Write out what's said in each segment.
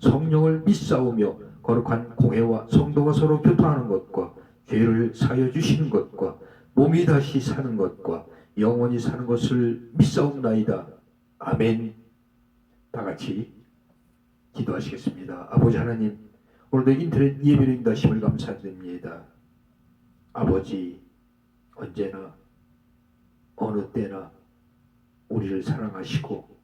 성령을 믿사오며 거룩한 공회와 성도가 서로 교통하는 것과 죄를 사여 주시는 것과 몸이 다시 사는 것과 영원히 사는 것을 믿사옵나이다. 아멘. 다 같이 기도하시겠습니다. 아버지 하나님, 오늘도 인터넷 예배로 인도하심을 감사드립니다. 아버지, 언제나 어느 때나 우리를 사랑하시고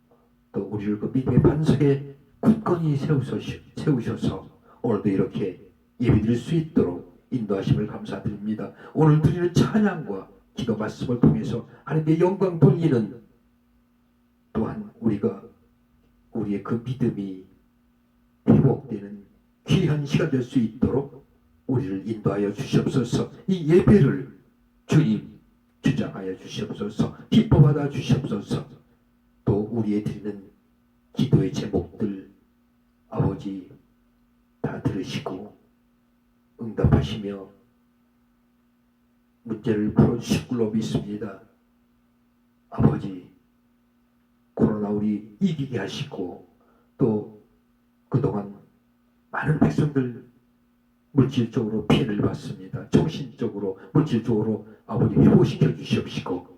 또 우리를 그 믿음의 반석에 굳건히 세우셔, 세우셔서 오늘도 이렇게 예배드릴 수 있도록 인도하심을 감사드립니다. 오늘 드리는 찬양과 기도 말씀을 통해서 하나님의 영광 돌리는 또한 우리가 우리의 그 믿음이 회복되는 귀한 시간 될 수 있도록 우리를 인도하여 주시옵소서. 이 예배를 주님 주장하여 주시옵소서. 기뻐받아 주시옵소서. 또 우리의 드리는 기도의 제목들 아버지 다 들으시고 응답하시며 문제를 풀어주실 걸로 믿습니다. 아버지 코로나 우리 이기게 하시고 또 그동안 많은 백성들 물질적으로 피해를 받습니다. 정신적으로 물질적으로 아버지 회복시켜 주시옵시고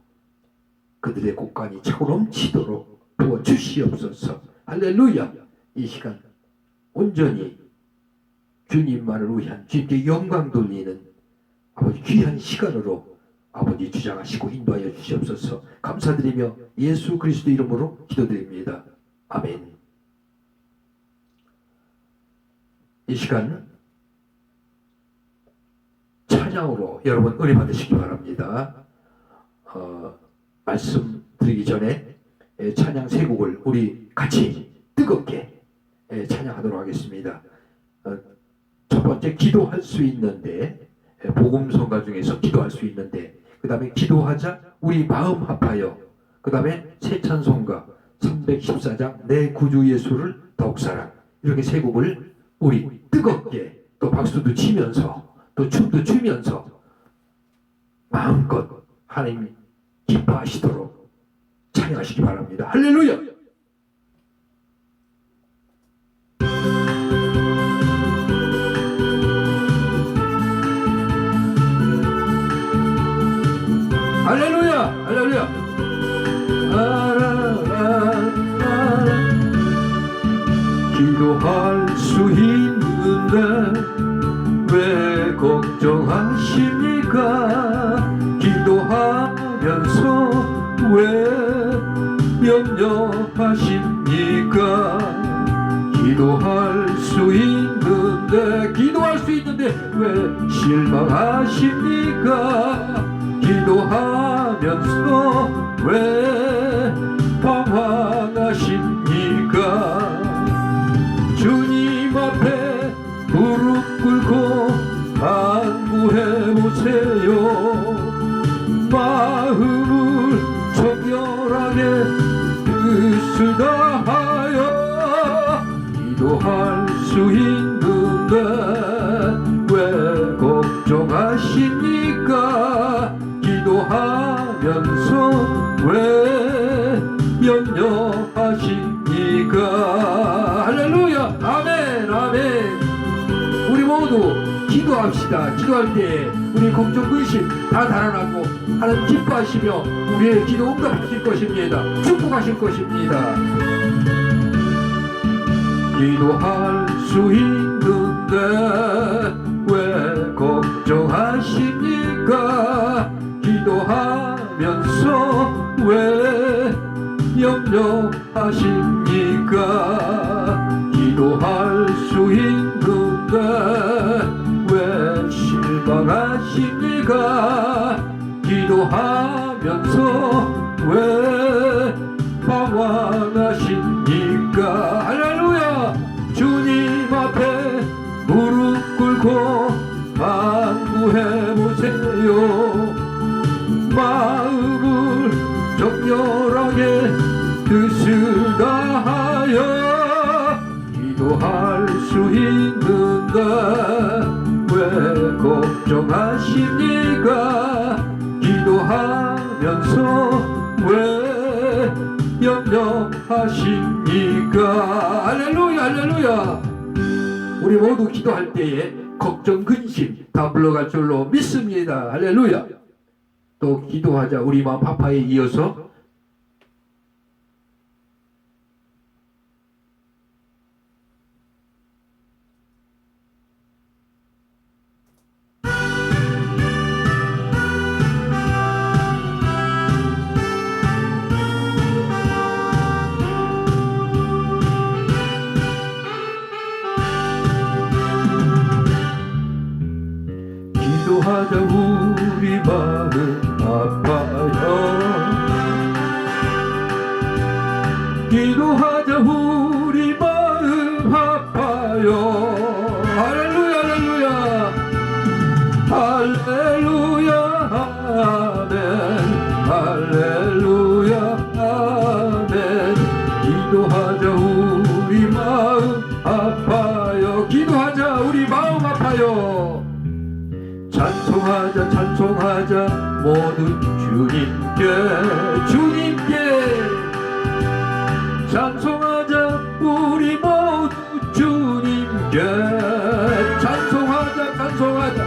그들의 곳간이 차고 넘치도록 도와 주시옵소서. 할렐루야. 이 시간 온전히 주님만을 위한 주님께 영광 돌리는 아버지 귀한 시간으로 아버지 주장하시고 인도하여 주시옵소서. 감사드리며 예수 그리스도 이름으로 기도드립니다. 아멘. 이 시간 찬양으로 여러분 은혜 받으시기 바랍니다. 어, 말씀 드리기 전에 예, 찬양 세 곡을 우리 같이 뜨겁게 예, 찬양하도록 하겠습니다. 어, 첫 번째 기도할 수 있는데 예, 복음성가 중에서 기도할 수 있는데 그 다음에 기도하자 우리 마음 합하여 그 다음에 새 찬송가 314장 내 구주 예수를 더욱 사랑 이렇게 세 곡을 우리 뜨겁게 또 박수도 치면서 또 춤도 추면서 마음껏 하나님 기뻐하시도록 찬양하시기 바랍니다. 할렐루야! 기도할 수 있는데 왜 걱정하십니까? 기도하면서 왜 염려하십니까? 기도할 수 있는데 기도할 수 있는데 왜 실망하십니까? 기도하면서 왜 방황하십니까? 꿇고 간구해 보세요. 마음을 정결하게 뜻을 다하여 기도할 수 있는데 왜 걱정하십니까? 기도하면서 왜 염려하십니까? 할렐루야! 기도합시다. 기도할 때 우리 근심 다 달아나고 하나님 기뻐하시며 우리의 기도 응답하실 것입니다. 축복하실 것입니다. 기도할 수 있는데 왜 걱정하십니까? 기도하면서 왜 염려하십니까? 실망하십니까? 기도하면서 왜 걱정하십니까 기도하면서 왜 염려하십니까 할렐루야 할렐루야. 우리 모두 기도할 때에 걱정 근심 다 물러갈 줄로 믿습니다. 할렐루야. 또 기도하자 우리 마음 파파에 이어서 하자 우리 마음 아파요. 기도하자 우리 마음 아파요 찬송하자. 모두 주님께 주님께. 찬송하자. 우리 모두 주님께. 찬송하자 찬송하자.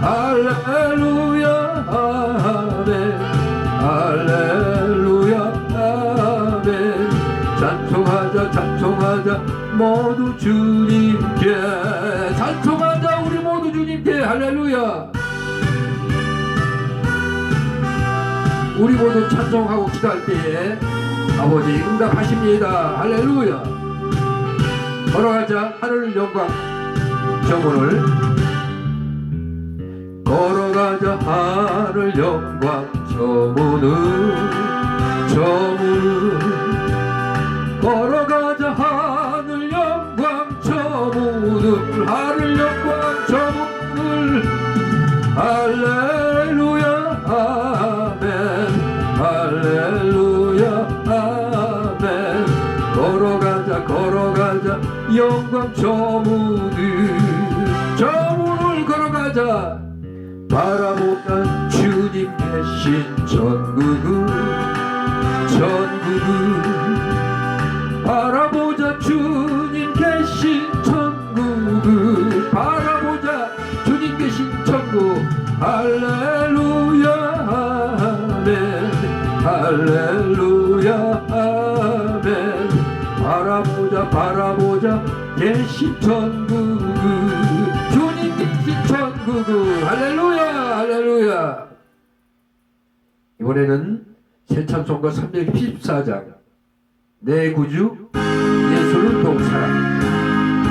할렐루야 아멘. 할렐루야 아멘. 찬송하자 찬송하자. 모두 주님께. 찬송하자 우리 모두 주님께. 할렐루야 우리 모두 찬송하고 기도할 때에 아버지 응답하십니다. 할렐루야. 걸어가자. 하늘 영광 저문을. 걸어가자. 하늘 영광 저문을. 저문을. 걸어가자. 하늘 영광 저문을. 하늘 영광 저문을. 할렐루야 영광 저문을 저 문을 걸어가자. 바라보다 주님 계신 전국을 전국을 바라보자 주님 계신 천국을 바라보자 주님 계신 천국 할렐 바라보자 바라보자. 계신 천국을 주님 계신 천국을. 할렐루야 할렐루야. 이번에는 새 찬송가 314장 내 구주 예수를 더욱 사랑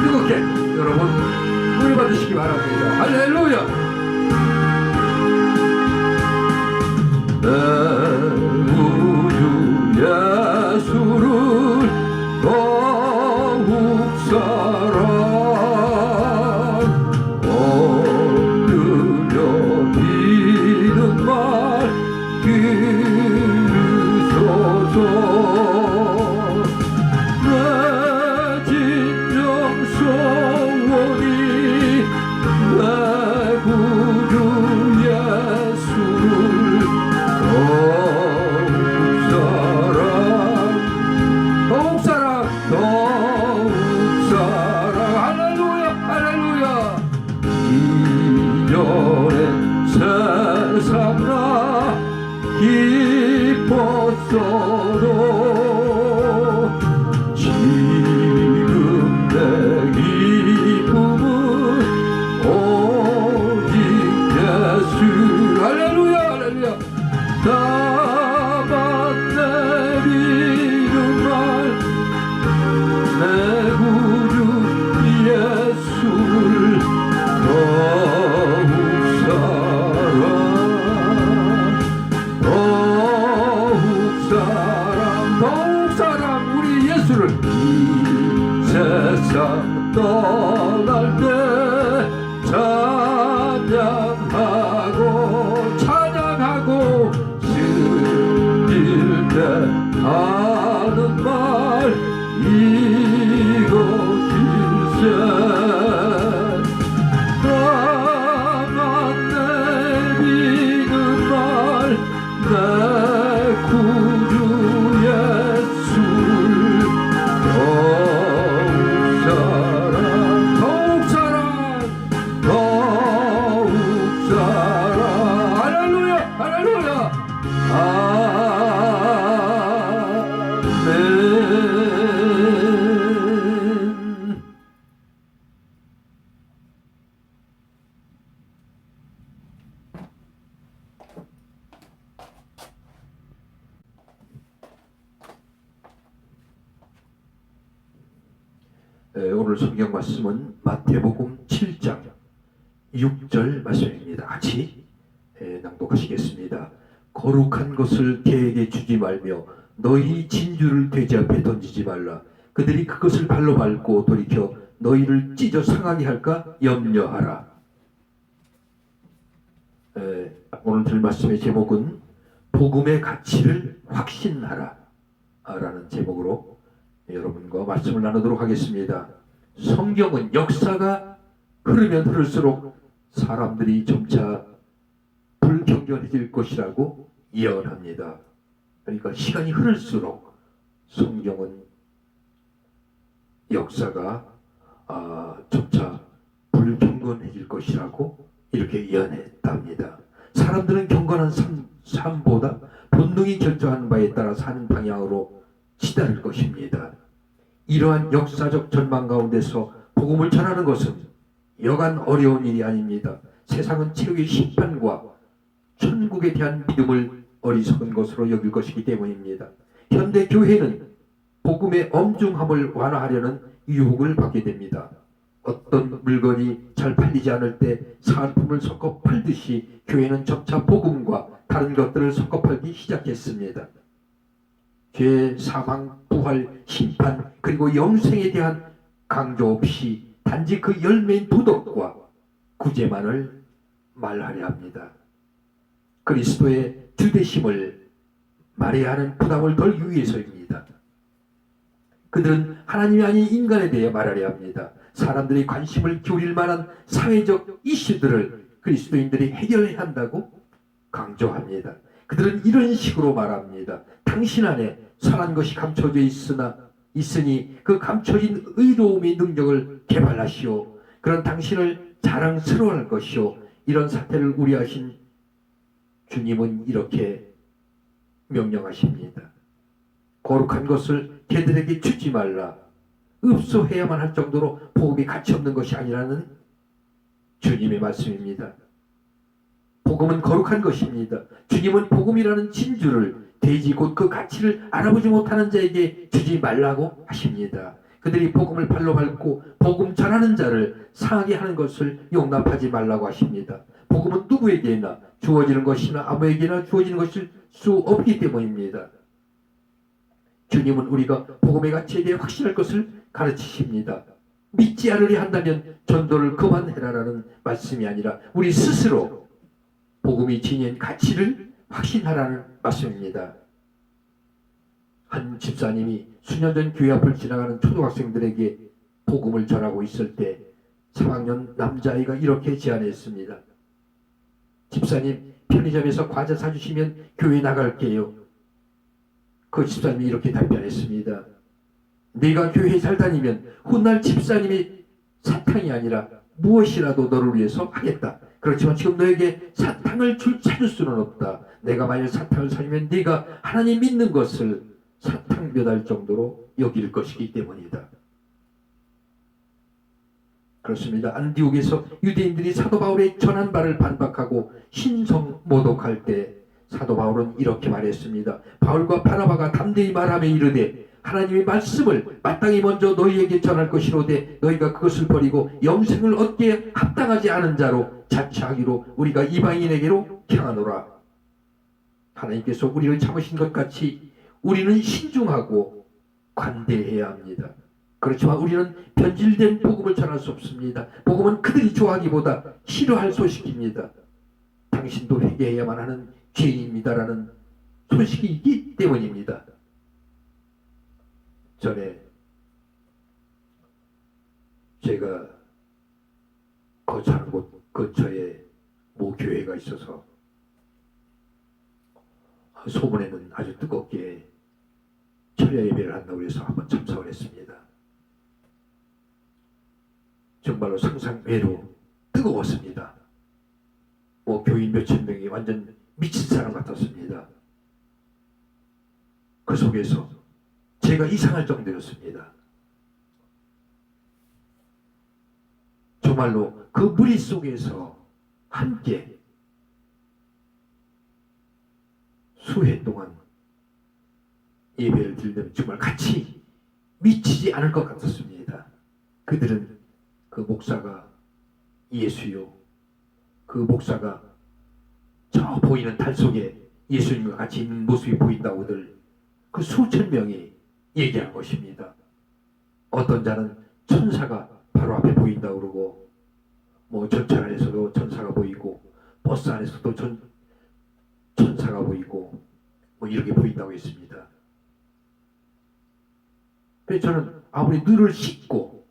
뜨겁게 여러분 노래 받으시기 바랍니다. 할렐루야. 내 6절 말씀입니다. 같이 에, 낭독하시겠습니다. 거룩한 것을 개에게 주지 말며 너희 진주를 돼지 앞에 던지지 말라. 그들이 그것을 발로 밟고 돌이켜 너희를 찢어 상하게 할까 염려하라. 에, 오늘 들 말씀의 제목은 복음의 가치를 확신하라 라는 제목으로 여러분과 말씀을 나누도록 하겠습니다. 성경은 역사가 흐르면 흐를수록 사람들이 점차 불경건해질 것이라고 예언합니다. 그러니까 시간이 흐를수록 성경은 역사가 아, 점차 불경건해질 것이라고 이렇게 예언했답니다. 사람들은 경건한 삶, 삶보다 본능이 결정하는 바에 따라 사는 방향으로 치달을 것입니다. 이러한 역사적 전망 가운데서 복음을 전하는 것은 여간 어려운 일이 아닙니다. 세상은 최후의 심판과 천국에 대한 믿음을 어리석은 것으로 여길 것이기 때문입니다. 현대 교회는 복음의 엄중함을 완화하려는 유혹을 받게 됩니다. 어떤 물건이 잘 팔리지 않을 때 상품을 섞어 팔듯이 교회는 점차 복음과 다른 것들을 섞어 팔기 시작했습니다. 죄, 사망, 부활, 심판, 그리고 영생에 대한 강조 없이 단지 그 열매인 도덕과 구제만을 말하려 합니다. 그리스도의 주대심을 말해야 하는 부담을 덜기 위해서입니다. 그들은 하나님이 아닌 인간에 대해 말하려 합니다. 사람들이 관심을 기울일 만한 사회적 이슈들을 그리스도인들이 해결해야 한다고 강조합니다. 그들은 이런 식으로 말합니다. 당신 안에 선한 것이 감춰져 있으나 있으니 그 감춰진 의로움의 능력을 개발하시오. 그런 당신을 자랑스러워할 것이오. 이런 사태를 우려하신 주님은 이렇게 명령하십니다. 거룩한 것을 개들에게 주지 말라. 읍소해야만 할 정도로 복음이 가치 없는 것이 아니라는 주님의 말씀입니다. 복음은 거룩한 것입니다. 주님은 복음이라는 진주를 돼지 곧 그 가치를 알아보지 못하는 자에게 주지 말라고 하십니다. 그들이 복음을 발로 밟고 복음 전하는 자를 상하게 하는 것을 용납하지 말라고 하십니다. 복음은 누구에게나 주어지는 것이나 아무에게나 주어지는 것일 수 없기 때문입니다. 주님은 우리가 복음의 가치에 대해 확신할 것을 가르치십니다. 믿지 않으려 한다면 전도를 그만해라라는 말씀이 아니라 우리 스스로 복음이 지닌 가치를 확신하라는 말씀입니다. 한 집사님이 수년 전 교회 앞을 지나가는 초등학생들에게 복음을 전하고 있을 때 3학년 남자아이가 이렇게 제안했습니다. 집사님 편의점에서 과자 사주시면 교회 나갈게요. 그 집사님이 이렇게 답변했습니다. 네가 교회에 잘 다니면 훗날 집사님이 사탕이 아니라 무엇이라도 너를 위해서 하겠다. 그렇지만 지금 너에게 사탕을 줄 찾을 수는 없다. 내가 만일 사탕을 사주면 네가 하나님 믿는 것을 사탕 몇 알 정도로 여길 것이기 때문이다. 그렇습니다. 안디옥에서 유대인들이 사도 바울의 전한 바를 반박하고 신성 모독할 때 사도 바울은 이렇게 말했습니다. 바울과 바나바가 담대히 말하며 이르되 하나님의 말씀을 마땅히 먼저 너희에게 전할 것이로되 너희가 그것을 버리고 영생을 얻기에 합당하지 않은 자로 자처하기로 우리가 이방인에게로 향하노라. 하나님께서 우리를 참으신 것 같이 우리는 신중하고 관대해야 합니다. 그렇지만 우리는 변질된 복음을 전할 수 없습니다. 복음은 그들이 좋아하기보다 싫어할 소식입니다. 당신도 회개해야만 하는 죄인입니다라는 소식이 있기 때문입니다. 전에 제가 거처하는 곳 근처에 모 교회가 있어서 소문에는 아주 뜨겁게 철야 예배를 한다고 해서 한번 참석을 했습니다. 정말로 상상 외로 뜨거웠습니다. 뭐 교인 몇천 명이 완전 미친 사람 같았습니다. 그 속에서 제가 이상할 정도였습니다. 정말로 그 무리 속에서 함께 수해 동안 예배를 드리면 정말 같이 미치지 않을 것 같았습니다. 그들은 그 목사가 예수요. 그 목사가 저 보이는 달 속에 예수님과 같이 있는 모습이 보인다고들 그 수천 명이 얘기한 것입니다. 어떤 자는 천사가 바로 앞에 보인다 그러고 뭐 전철 안에서도 천사가 보이고 버스 안에서도 전, 천사가 보이고 뭐 이렇게 보인다고 했습니다. 그래서 저는 아무리 눈을 씻고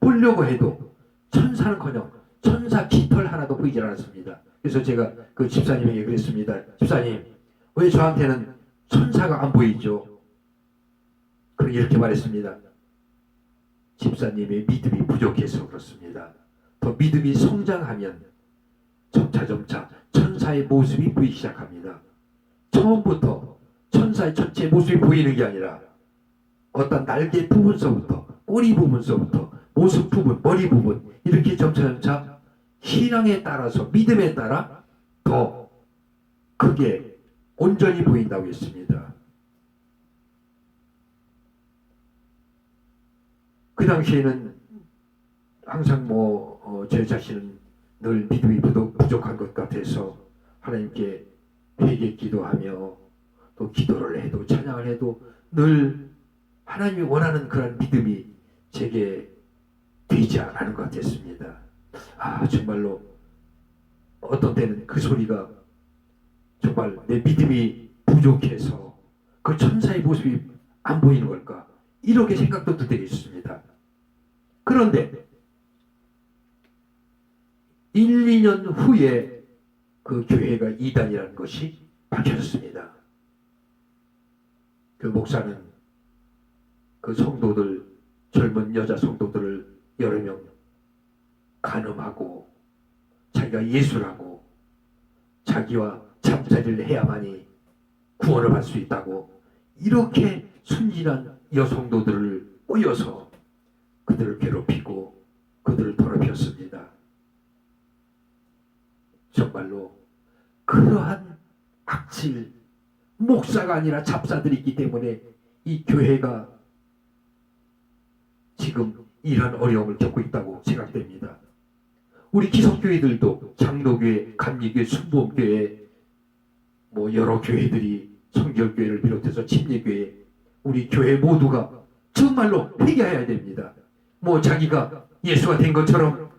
보려고 해도 천사는커녕 천사 깃털 하나도 보이질 않았습니다. 그래서 제가 그 집사님에게 그랬습니다. 집사님 왜 저한테는 천사가 안 보이죠? 그럼 이렇게 말했습니다. 집사님의 믿음이 부족해서 그렇습니다. 더 믿음이 성장하면 점차점차 천사의 모습이 보이기 시작합니다. 처음부터 천사의 전체 모습이 보이는 게 아니라 어떤 날개 부분서부터 꼬리 부분서부터 모습 부분, 머리 부분 이렇게 점차점차 신앙에 따라서 믿음에 따라 더 크게 온전히 보인다고 했습니다. 그 당시에는 항상 뭐제 어, 자신은 늘 믿음이 부족, 부족한 것 같아서 하나님께 회개 기도하며 또 기도를 해도 찬양을 해도 늘 하나님이 원하는 그런 믿음이 제게 되지 않은 것 같았습니다. 아 정말로 어떤 때는 그 소리가 정말 내 믿음이 부족해서 그 천사의 모습이 안 보이는 걸까 이렇게 생각도 들 때가 있습니다. 그런데 1, 2년 후에 그 교회가 이단이라는 것이 밝혀졌습니다. 그 목사는 그 성도들 젊은 여자 성도들을 여러 명 간음하고 자기가 예수라고 자기와 잠자리를 해야만이 구원을 받을 수 있다고 이렇게 순진한 여성도들을 꼬여서 그들을 괴롭히고 그들을 더럽혔습니다. 정말로 그러한 악질 목사가 아니라 잡사들이 있기 때문에 이 교회가 지금 이러한 어려움을 겪고 있다고 생각됩니다. 우리 기성교회들도 장로교회, 감리교회, 순복교회 뭐 여러 교회들이 성결교회를 비롯해서 침례교회 우리 교회 모두가 정말로 회개해야 됩니다. 뭐 자기가 예수가 된 것처럼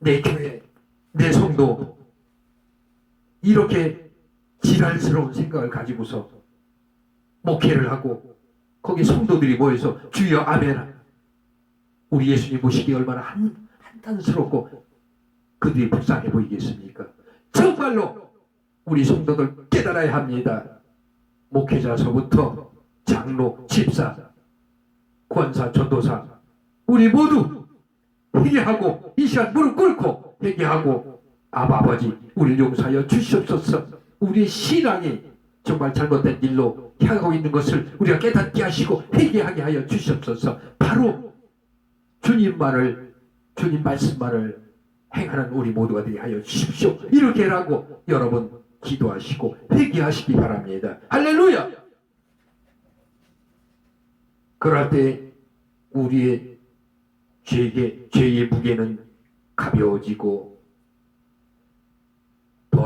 내 교회, 내 성도 이렇게 지랄스러운 생각을 가지고서 목회를 하고 거기 성도들이 모여서 주여 아멘 우리 예수님 보시기 얼마나 한, 한탄스럽고 그들이 불쌍해 보이겠습니까? 정말로 우리 성도들 깨달아야 합니다. 목회자서부터 장로, 집사, 권사, 전도사 우리 모두 회개하고 이 시간 무릎 꿇고 회개하고 아버지 우리를 용서하여 주시옵소서. 우리의 신앙이 정말 잘못된 일로 향하고 있는 것을 우리가 깨닫게 하시고 회개하게 하여 주시옵소서. 바로 주님만을 주님 말씀만을 행하는 우리 모두가 되게 하여 주십시오. 이렇게 라고 여러분 기도하시고 회개하시기 바랍니다. 할렐루야! 그럴 때 우리의 죄의, 죄의 무게는 가벼워지고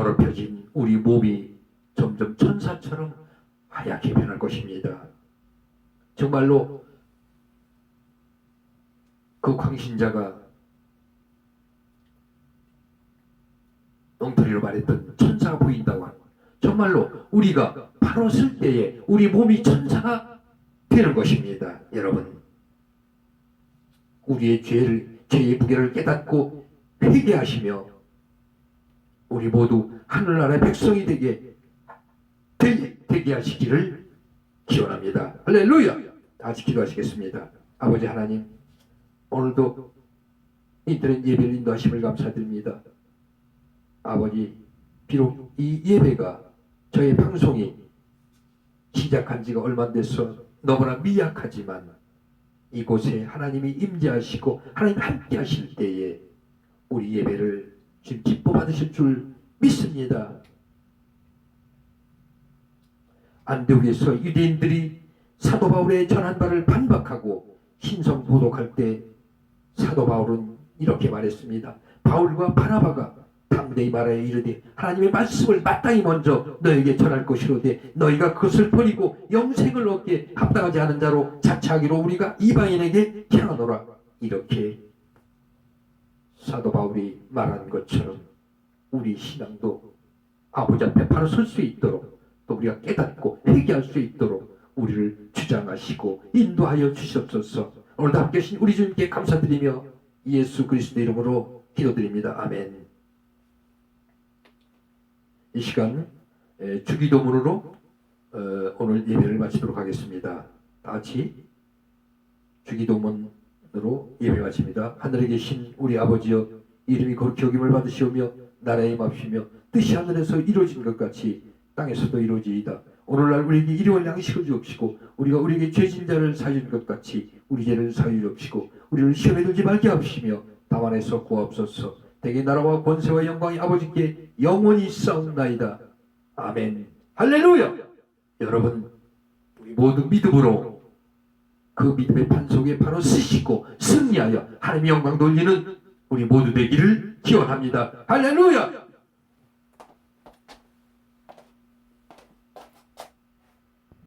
더럽혀진 우리 몸이 점점 천사처럼 하얗게 변할 것입니다. 정말로 그 광신자가 엉터리로 말했던 천사가 보인다고 하는 것. 정말로 우리가 바로 쓸 때에 우리 몸이 천사가 되는 것입니다. 여러분 우리의 죄를 죄의 무게를 깨닫고 회개하시며 우리 모두 하늘나라의 백성이 되게 되, 되게 하시기를 기원합니다. 할렐루야. 다 같이 기도하시겠습니다. 아버지 하나님 오늘도 인터넷 예배를 인도하심을 감사드립니다. 아버지 비록 이 예배가 저의 방송이 시작한 지가 얼마 안 돼서 너무나 미약하지만 이곳에 하나님이 임재하시고 하나님 함께 하실 때에 우리 예배를 지금 기뻐 받으실 줄 믿습니다. 안디옥에서 유대인들이 사도 바울의 전한 바를 반박하고 신성 보독할 때 사도 바울은 이렇게 말했습니다. 바울과 바나바가 당대히 말하여 이르되 하나님의 말씀을 마땅히 먼저 너에게 전할 것이로되 너희가 그것을 버리고 영생을 얻기에 합당하지 않은 자로 자처하기로 우리가 이방인에게 향하노라 이렇게 사도 바울이 말한 것처럼 우리 신앙도 아버지 앞에 바로 설 수 있도록 또 우리가 깨닫고 회개할 수 있도록 우리를 주장하시고 인도하여 주시옵소서. 오늘도 함께 하신 우리 주님께 감사드리며 예수 그리스도 이름으로 기도드립니다. 아멘. 이 시간 에, 주기도문으로 어, 오늘 예배를 마치도록 하겠습니다. 다 같이 주기도문 으로 예배 마칩니다 하늘에 계신 우리 아버지여 이름이 거룩히 여김을 받으시오며 나라에 임합시며 뜻이 하늘에서 이루어진 것 같이 땅에서도 이루어지이다. 오늘날 우리에게 일용할 양식을 주옵시고 우리가 우리에게 죄진 자를 사준 것 같이 우리 죄를 사여 주옵시고 우리를 시험에 들지 말게 하시며 다만 에서 구하옵소서. 대개 나라와 권세와 영광이 아버지께 영원히 싸움나이다. 아멘. 할렐루야. 여러분 우리 모두 믿음으로 그 믿음의 판 속에 바로 쓰시고 승리하여 하나님의 영광 돌리는 우리 모두 되기를 기원합니다. 할렐루야.